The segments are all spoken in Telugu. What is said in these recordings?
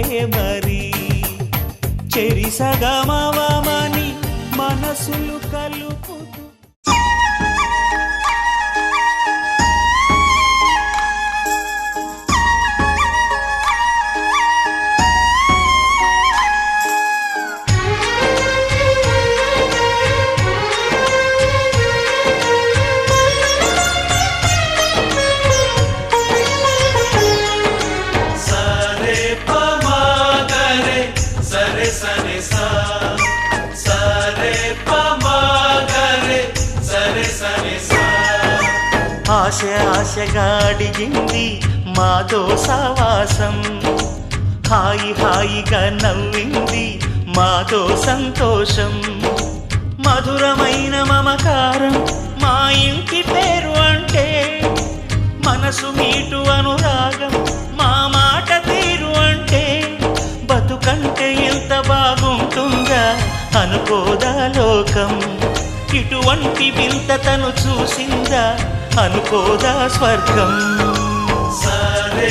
ఇంతే మరి సగమవమని మనసులు కలుపుతూ ఆశ ఆశగా అడిగింది మాతో సావాసం హాయి హాయిగా నవ్వింది మాతో సంతోషం. మధురమైన మమకారం మా ఇంటి పేరు అంటే మనసు మీటు అనురాగం మా మాట తీరు అంటే బతుకంటే ఎంత బాగుంటుందా అనుకోదా లోకం. ఇటువంటి వింత తను చూసిందా అనుకోదా స్వర్గం? సరే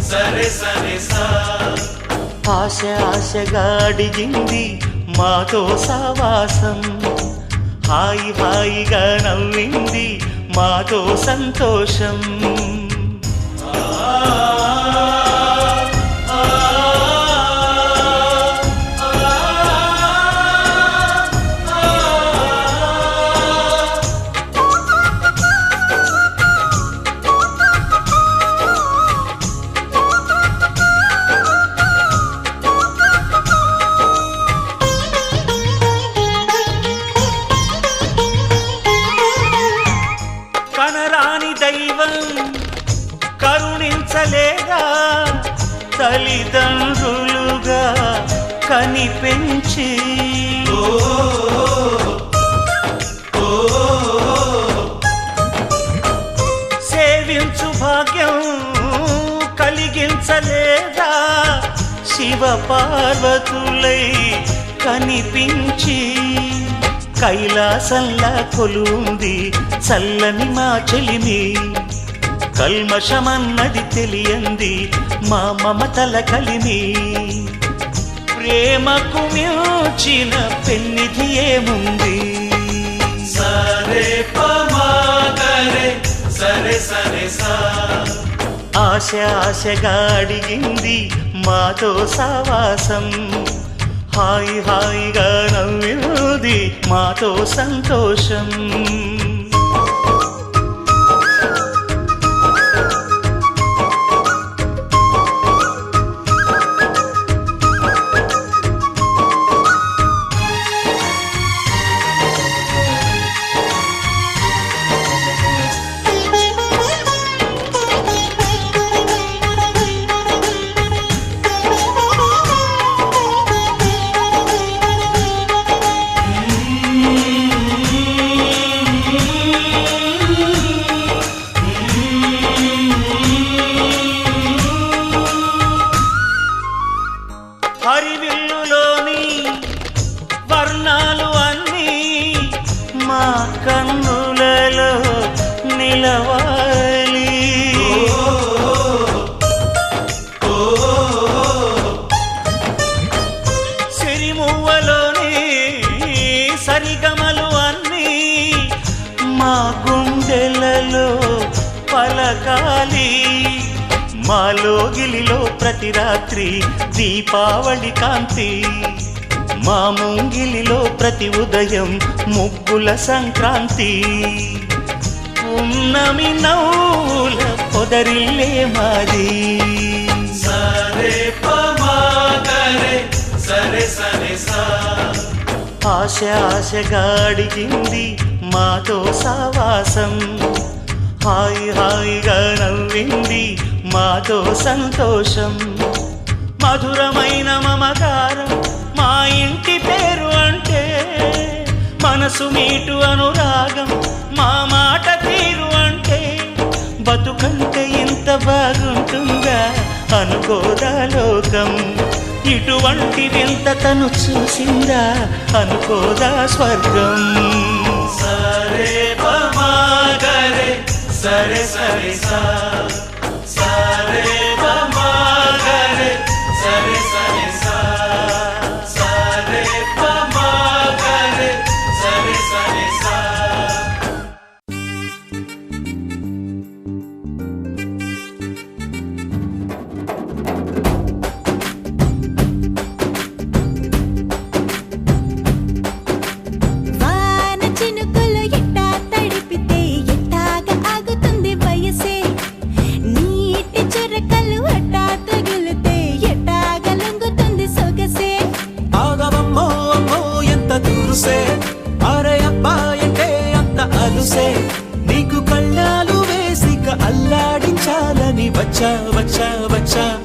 సరే సరే సా. ఆశ ఆశగా అడిగింది మాతో సావాసం హాయి హాయిగా నవ్వింది మాతో సంతోషం. తల్లిదండ్రులుగా కనిపించి. సేవించు భాగ్యం కలిగించలేదా? శివ పార్వతులై కనిపించి. కైలాసంలా కొలుంది చల్లని మా చెలిమి కల్మషమన్నది తెలియంది మా మమతల కలిమి. ప్రేమకు మించిన పెన్నిధి ఏముంది? సరే పమాగరే సరే సరే సా. ఆశ ఆశగా అడిగింది మాతో సావాసం హాయి హాయిగా నవ్వింది మాతో సంతోషం. వర్ణాలు అన్నీ మా కన్నులలో నిలవాలి. సిరిమువ్వలోని సరిగమలు అన్నీ మా గుండెలలో పలకాలి. మాలో గిలిలో ప్రతి రాత్రి దీపావళి కాంతి మా ముంగిలిలో ప్రతి ఉదయం ముగ్గుల సంక్రాంతి. ఉన్నమి నవ్వుల పొదరిల్లే మాది. సరే పమాగరే సరే సరే సా. ఆశ ఆశగా అడిగింది మాతో సావాసం. హాయి హాయిగా నవ్వింది మాతో సంతోషం. మధురమైన మమకారం ఇంటి పేరు అంటే మనసు మీటు అనురాగం మా మాట తీరు అంటే బతుకంటే ఇంత బాగుంటుందా అనుకోదా లోకం? ఇటువంటి వింత తను చూసిందా అనుకోదా స్వర్గం? సరే సరే సరే సా बचा बचा बचा